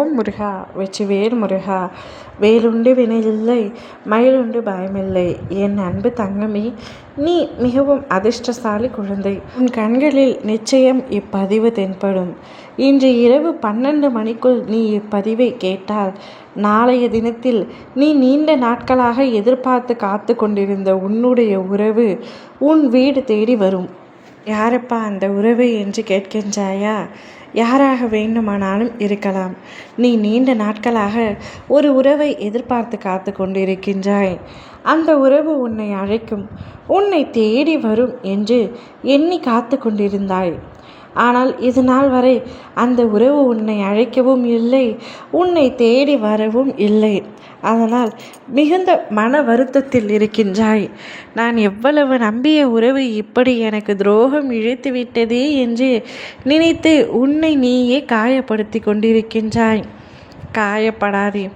ஓம் முருகா வெற்றிவேல் முருகா. வேலுண்டு வினையில்லை மயிலுண்டு பயமில்லை. என் அன்பு தங்கமே நீ மிகவும் அதிர்ஷ்டசாலி குழந்தை. உன் கண்களில் நிச்சயம் இப்பதிவு தென்படும். இன்று இரவு பன்னெண்டு மணிக்குள் நீ இப்பதிவை கேட்டால் நாளைய தினத்தில் நீ நீண்ட நாட்களாக எதிர்பார்த்து காத்து கொண்டிருந்த உன்னுடைய உறவு உன் வீடு தேடி வரும். யாரப்பா அந்த உறவு என்று கேட்கின்றாயா? யாராக வேண்டுமானாலும் இருக்கலாம். நீ நீண்ட நாட்களாக ஒரு உறவை எதிர்பார்த்து காத்து கொண்டிருக்கின்றாய். அந்த உறவு உன்னை அழைக்கும். உன்னை தேடி வரும் என்று எண்ணி காத்து கொண்டிருந்தாய். ஆனால் இது நாள் வரை அந்த உறவு உன்னை அழைக்கவும் இல்லை உன்னை தேடி வரவும் இல்லை. அதனால் மிகுந்த மன வருத்தத்தில் இருக்கின்றாய். நான் எவ்வளவு நம்பிய உறவு இப்படி எனக்கு துரோகம் இழைத்து விட்டதே என்று நினைத்து உன்னை நீயே காயப்படுத்தி கொண்டிருக்கின்றாய். காயப்படாதே.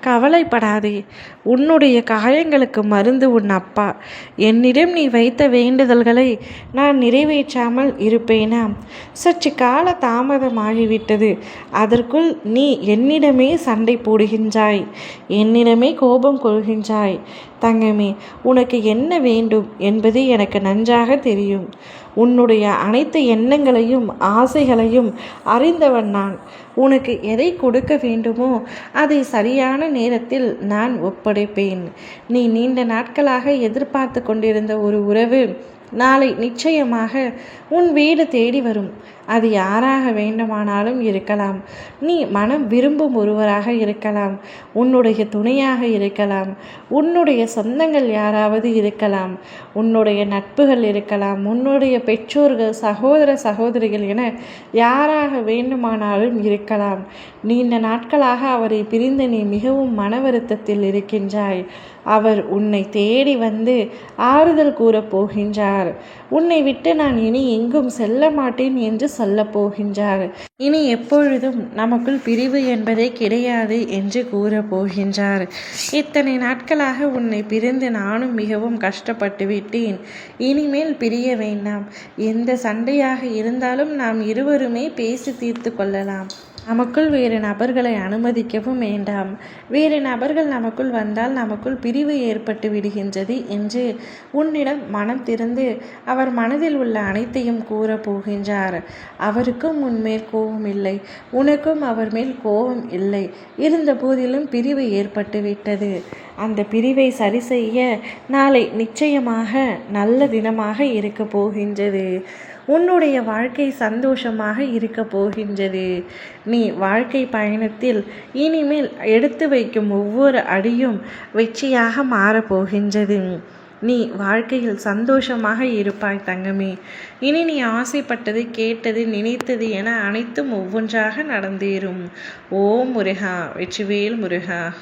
கவலைப்படாதே. உன்னுடைய காயங்களுக்கு மருந்து உன் அப்பா. என்னிடம் நீ வைத்த வேண்டுதல்களை நான் நிறைவேற்றாமல் இருப்பேனா? சற்று கால தாமதமாகிவிட்டது. அதற்குள் நீ என்னிடமே சண்டை போடுகின்றாய். என்னிடமே கோபம் கொள்கின்றாய். தங்கமே உனக்கு என்ன வேண்டும் என்பது எனக்கு நன்றாக தெரியும். உன்னுடைய அனைத்து எண்ணங்களையும் ஆசைகளையும் அறிந்தவன் நான். உனக்கு எதை கொடுக்க வேண்டுமோ அதை சரியான சரியான நேரத்தில் நான் ஒப்படைப்பேன். நீ நீண்ட நாட்களாக எதிர்பார்த்து கொண்டிருந்த ஒரு உறவு நாளை நிச்சயமாக உன் வீடு தேடி வரும். அது யாராக வேண்டுமானாலும் இருக்கலாம். நீ மனம் விரும்பும் ஒருவராக இருக்கலாம். உன்னுடைய துணையாக இருக்கலாம். உன்னுடைய சொந்தங்கள் யாராவது இருக்கலாம். உன்னுடைய நட்புகள் இருக்கலாம். உன்னுடைய பெற்றோர்கள் சகோதர சகோதரிகள் என யாராக வேண்டுமானாலும் இருக்கலாம். நீண்ட நாட்களாக அவரை பிரிந்து நீ மிகவும் மன வருத்தத்தில் இருக்கின்றாய். அவர் உன்னை தேடி வந்து ஆறுதல் கூறப் போகின்றார். உன்னை விட்டு நான் இனி எங்கும் செல்ல மாட்டேன் என்று சொல்லப் போகின்றார். இனி எப்பொழுதும் நமக்குள் பிரிவு என்பதே கிடையாது என்று கூறப் போகின்றார். இத்தனை நாட்களாக உன்னை பிரிந்து நானும் மிகவும் கஷ்டப்பட்டு விட்டேன். இனிமேல் பிரிய வேண்டாம். எந்த சண்டையாக இருந்தாலும் நாம் இருவருமே பேசி தீர்த்து கொள்ளலாம். நமக்குள் வேறு நபர்களை அனுமதிக்கவும் வேண்டாம். வேறு நபர்கள் நமக்குள் வந்தால் நமக்குள் பிரிவு ஏற்பட்டு விடுகின்றது என்று உன்னிடம் மனம் திறந்து அவர் மனதில் உள்ள அனைத்தையும் கூற போகின்றார். அவருக்கும் உன்மேல் கோபம் இல்லை. உனக்கும் அவர் மேல் கோபம் இல்லை. இருந்த போதிலும் பிரிவு ஏற்பட்டு விட்டது. அந்த பிரிவை சரி செய்ய நாளை நிச்சயமாக நல்ல தினமாக இருக்க போகின்றது. உன்னுடைய வாழ்க்கை சந்தோஷமாக இருக்க போகின்றது. நீ வாழ்க்கை பயணத்தில் இனிமேல் எடுத்து வைக்கும் ஒவ்வொரு அடியும் வெற்றியாக மாறப்போகின்றது நீ வாழ்க்கையில் சந்தோஷமாக இருப்பாய் தங்கமே. இனி நீ ஆசைப்பட்டது கேட்டது நினைத்தது என அனைத்தும் ஒவ்வொன்றாக நடந்தேறும். ஓ முருகா வெற்றிவேல் முருகா.